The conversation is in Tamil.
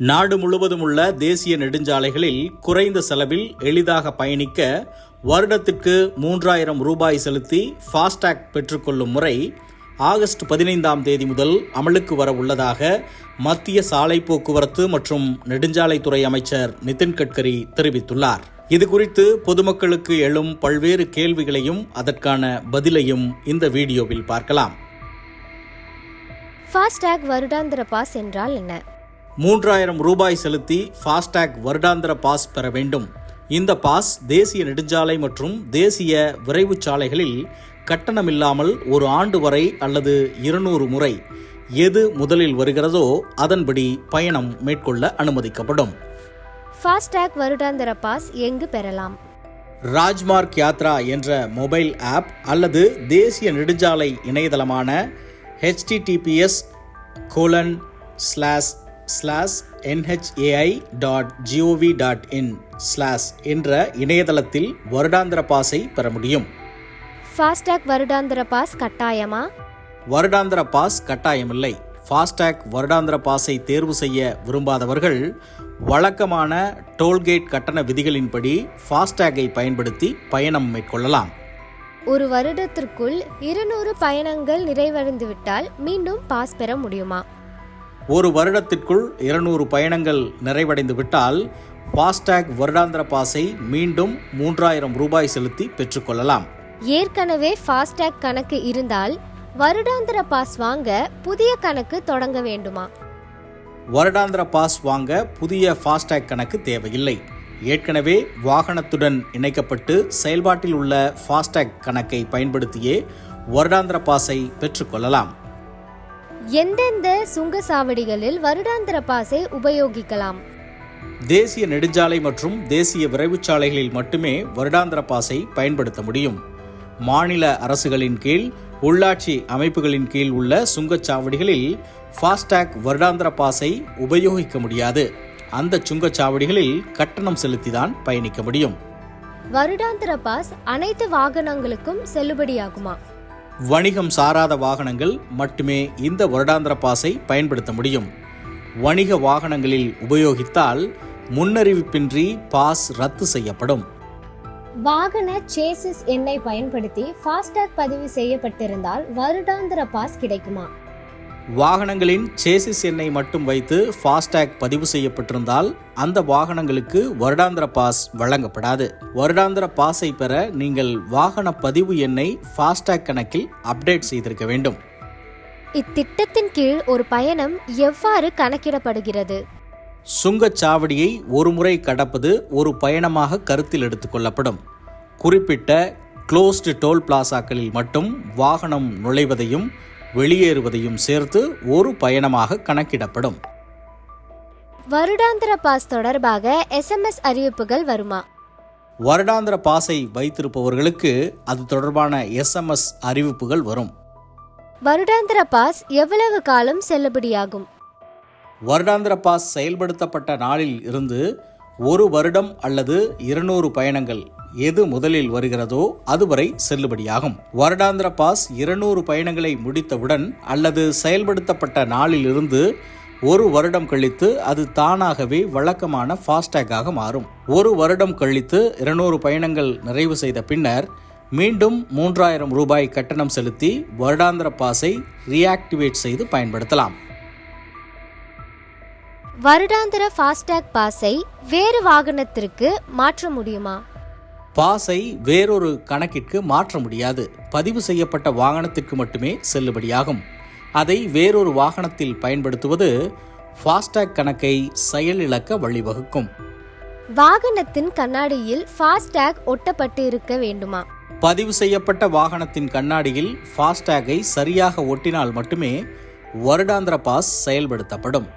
நாடு முழுவதும் உள்ள தேசிய நெடுஞ்சாலைகளில் குறைந்த செலவில் எளிதாக பயணிக்க வருடத்திற்கு மூன்றாயிரம் ரூபாய் செலுத்தி ஃபாஸ்டாக் பெற்றுக்கொள்ளும் முறை ஆகஸ்ட் பதினைந்தாம் தேதி முதல் அமலுக்கு வர உள்ளதாக மத்திய சாலை போக்குவரத்து மற்றும் நெடுஞ்சாலைத்துறை அமைச்சர் நிதின் கட்கரி தெரிவித்துள்ளார். இதுகுறித்து பொதுமக்களுக்கு எழும் பல்வேறு கேள்விகளையும் அதற்கான பதிலையும் இந்த வீடியோவில் பார்க்கலாம். ஃபாஸ்டேக் வருடாந்திர பாஸ் என்றால் என்ன? மூன்றாயிரம் ரூபாய் செலுத்தி ஃபாஸ்டாக் வருடாந்திர பாஸ் பெற வேண்டும். இந்த பாஸ் தேசிய நெடுஞ்சாலை மற்றும் தேசிய விரைவுச் சாலைகளில் கட்டணமில்லாமல் ஒரு ஆண்டு வரை அல்லது இருநூறு முறை எது முதலில் வருகிறதோ அதன்படி பயணம் மேற்கொள்ள அனுமதிக்கப்படும். ஃபாஸ்டேக் வருடாந்திர பாஸ் எங்கு பெறலாம்? ராஜ்மார்க் யாத்ரா என்ற மொபைல் ஆப் அல்லது தேசிய நெடுஞ்சாலை இணையதளமான HTTPS colon slash slash NHAI dot GOV dot in slash என்ற இணையதளத்தில் வருடாந்திர பாஸை பெற முடியும். ஃபாஸ்டேக் வருடாந்திர பாஸ் கட்டாயமா? வருடாந்திர பாஸ் கட்டாயமில்லை. ஃபாஸ்டாக் வருடாந்திர பாஸை தேர்வு செய்ய விரும்பாதவர்கள் வழக்கமான டோல்கேட் கட்டண விதிகளின்படி ஃபாஸ்டாகை பயன்படுத்தி பயணம் மேற்கொள்ளலாம். ஒரு வருடத்திற்குள் இருநூறு பயணங்கள் நிறைவடைந்துவிட்டால் மீண்டும் பாஸ் பெற முடியுமா? ஒரு வருடத்திற்குள் இருநூறு பயணங்கள் நிறைவடைந்து விட்டால் ஃபாஸ்டாக் வருடாந்திர பாஸை மீண்டும் மூன்றாயிரம் ரூபாய் செலுத்தி பெற்றுக்கொள்ளலாம் ஏற்கனவே ஃபாஸ்டேக் கணக்கு இருந்தால் வருடாந்திர பாஸ் வாங்க புதிய கணக்கு தொடங்க வேண்டுமா? வருடாந்திர பாஸ் வாங்க புதிய ஃபாஸ்டாக் கணக்கு தேவையில்லை. ஏற்கனவே வாகனத்துடன் இணைக்கப்பட்டு செயல்பாட்டில் உள்ள ஃபாஸ்டாக் கணக்கை பயன்படுத்தியே வருடாந்திர பாஸை பெற்றுக்கொள்ளலாம் எந்தெந்த சுங்கசாவடிகளில் வருடாந்திர பாஸை உபயோகிக்கலாம்? தேசிய நெடுஞ்சாலை மற்றும் தேசிய விரைவுச் சாலைகளில் மட்டுமே வருடாந்திர பாஸை பயன்படுத்த முடியும். மாநில அரசுகளின் கீழ் உள்ளாட்சி அமைப்புகளின் கீழ் உள்ள சுங்கச்சாவடிகளில் ஃபாஸ்டாக் வருடாந்திர பாஸை உபயோகிக்க முடியாது. அந்த சுங்கச்சாவடிகளில் கட்டணம் செலுத்திதான் பயணிக்க முடியும். வருடாந்திர பாஸ் அனைத்து வாகனங்களுக்கும் செல்லுபடியாகுமா? வணிகம் சாராத வாகனங்கள் மட்டுமே இந்த வருடாந்திர பாஸை பயன்படுத்த முடியும். வணிக வாகனங்களில் உபயோகித்தால் முன்னறிவிப்பின்றி பாஸ் ரத்து செய்யப்படும். வாகன சேசிஸ் எண்ணை பயன்படுத்தி ஃபாஸ்டேக் பதிவு செய்யப்பட்டிருந்தால் வருடாந்திர பாஸ் கிடைக்குமா? வாகனங்களின் சேசிஸ் எண்ணை மட்டும் வைத்து ஃபாஸ்டாக் பதிவு செய்யப்பட்டிருந்தால் அந்த வாகனங்களுக்கு வருடாந்திர பாஸ் வழங்கப்படாது. வருடாந்திர பாஸை பெற நீங்கள் வாகன பதிவு எண்ணை ஃபாஸ்டாக் கணக்கில் அப்டேட் செய்திருக்க வேண்டும். இத்திட்டத்தின் கீழ் ஒரு பயணம் எவ்வாறு கணக்கிடப்படுகிறது? சுங்கச்சாவடியை ஒருமுறை கடப்பது ஒரு பயணமாக கருத்தில் எடுத்துக்கொள்ளப்படும் குறிப்பிட்ட க்ளோஸ்டு டோல் பிளாசாக்களில் மட்டும் வாகனம் நுழைவதையும் வெளியேறுவதையும் சேர்த்து ஒரு பயணமாக கணக்கிடப்படும். வருடாந்திர பாஸ் தொடர்பாக எஸ்எம்எஸ் அறிவிப்புகள் வருமா? வருடாந்திர பாஸை வைத்திருப்பவர்களுக்கு அது தொடர்பான எஸ்எம்எஸ் அறிவிப்புகள் வரும். வருடாந்திர பாஸ் எவ்வளவு காலம் செல்லுபடியாகும்? வருடாந்திர பாஸ் செயல்படுத்தப்பட்ட நாளில் இருந்து ஒரு வருடம் அல்லது இருநூறு பயணங்கள் எது முதலில் வருகிறதோ அதுவரை செல்லுபடியாகும். வருடாந்திர பாஸ் இருநூறு பயணங்களை முடித்தவுடன் அல்லது செயல்படுத்தப்பட்ட நாளிலிருந்து ஒரு வருடம் கழித்து அது தானாகவே வழக்கமான ஃபாஸ்டேக்காக மாறும். ஒரு வருடம் கழித்து இருநூறு பயணங்கள் நிறைவு செய்த பின்னர் மீண்டும் மூன்றாயிரம் ரூபாய் கட்டணம் செலுத்தி வருடாந்திர பாஸை ரீஆக்டிவேட் செய்து பயன்படுத்தலாம். வருடாந்திர ஃபாஸ்டேக் பாஸை வேறு வாகனத்திற்கு மாற்ற முடியுமா? பாஸை வேறொரு கணக்கிற்கு மாற்ற முடியாது. பதிவு செய்யப்பட்ட வாகனத்திற்கு மட்டுமே செல்லுபடியாகும். அதை வேறொரு வாகனத்தில் பயன்படுத்துவது ஃபாஸ்டாக் கணக்கை செயலிழக்க வழிவகுக்கும். வாகனத்தின் கண்ணாடியில் ஃபாஸ்டேக் ஒட்டப்பட்டு இருக்க வேண்டுமா? பதிவு செய்யப்பட்ட வாகனத்தின் கண்ணாடியில் ஃபாஸ்டாகை சரியாக ஒட்டினால் மட்டுமே வருடாந்திர பாஸ் செயல்படுத்தப்படும்.